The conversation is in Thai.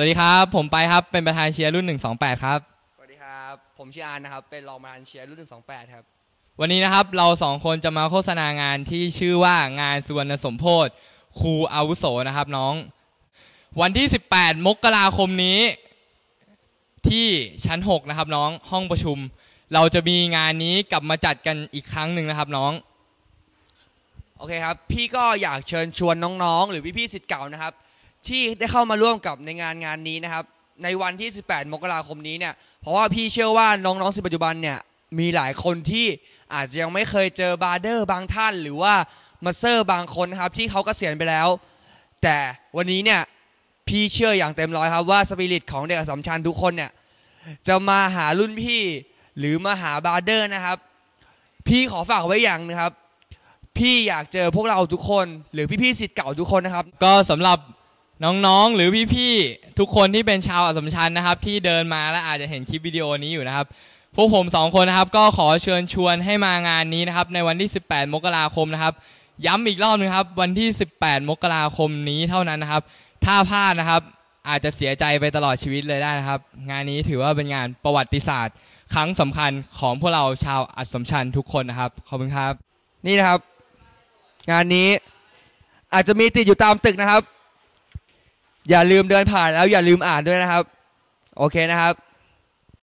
สวัสดีครับ ผมไปครับ เป็นประธานเชียร์รุ่น 128 ครับ สวัสดีครับ ผมชื่ออานนะครับ เป็นรองประธานเชียร์รุ่น 128 ครับ วันนี้นะครับเราสองคนจะมาโฆษณางานที่ชื่อว่างานสุวรรณสมโพธครูอาวุโสนะครับน้อง วันที่ 18 มกราคมนี้ ที่ชั้น 6 นะครับน้องห้องประชุม เราจะมีงานนี้กลับมาจัดกันอีกครั้งหนึ่งนะครับน้องโอเคครับ พี่ก็อยากเชิญชวนน้องๆ หรือพี่ๆสิทธิ์เก่านะครับ ที่ได้เข้ามาร่วมกับในงานงานนี้นะครับ ในวันที่ 18 มกราคมนี้เนี่ย เพราะว่าพี่เชื่อว่าน้องๆสิปัจจุบันเนี่ยมีหลายคนที่อาจจะยังไม่เคยเจอบาร์เดอร์บางท่าน หรือว่ามาเซอร์บางคนนะครับที่เขากเกษียณไปแล้ว แต่วันนี้เนี่ยพี่เชื่ออย่างเต็มร้อยครับว่าสปิริตของเด็กสัมชัญทุกคนเนี่ยจะมาหารุ่นพี่หรือมาหาบาร์เดอร์นะครับ พี่ขอฝากไว้อย่างนึงครับ พี่อยากเจอพวกเราทุกคน หรือพี่ๆสิทธิ์เก่าทุกคนนะครับ ก็สำหรับ น้องๆ หรือพี่ๆ ทุกคนที่เป็นชาวอัสมชัญนะครับ ที่เดินมาและอาจจะเห็นคลิปวิดีโอนี้อยู่นะครับ พวกผมสองคนนะครับก็ขอเชิญชวนให้มางานนี้นะครับ ในวันที่ 18 มกราคมนะครับ ย้ำอีกรอบนึงครับ วันที่ 18 มกราคมนี้เท่านั้นนะครับ ถ้าพลาดนะครับ อาจจะเสียใจไปตลอดชีวิตเลยได้นะครับ งานนี้ถือว่าเป็นงานประวัติศาสตร์ ครั้งสำคัญของพวกเราชาวอัสมชัญทุกคนนะครับขอบคุณครับ นี่นะครับ งานนี้อาจจะมีติดอยู่ตามตึกนะครับ อย่าลืมเดินผ่านแล้วอย่าลืมอ่านด้วยนะครับ โอเคนะครับ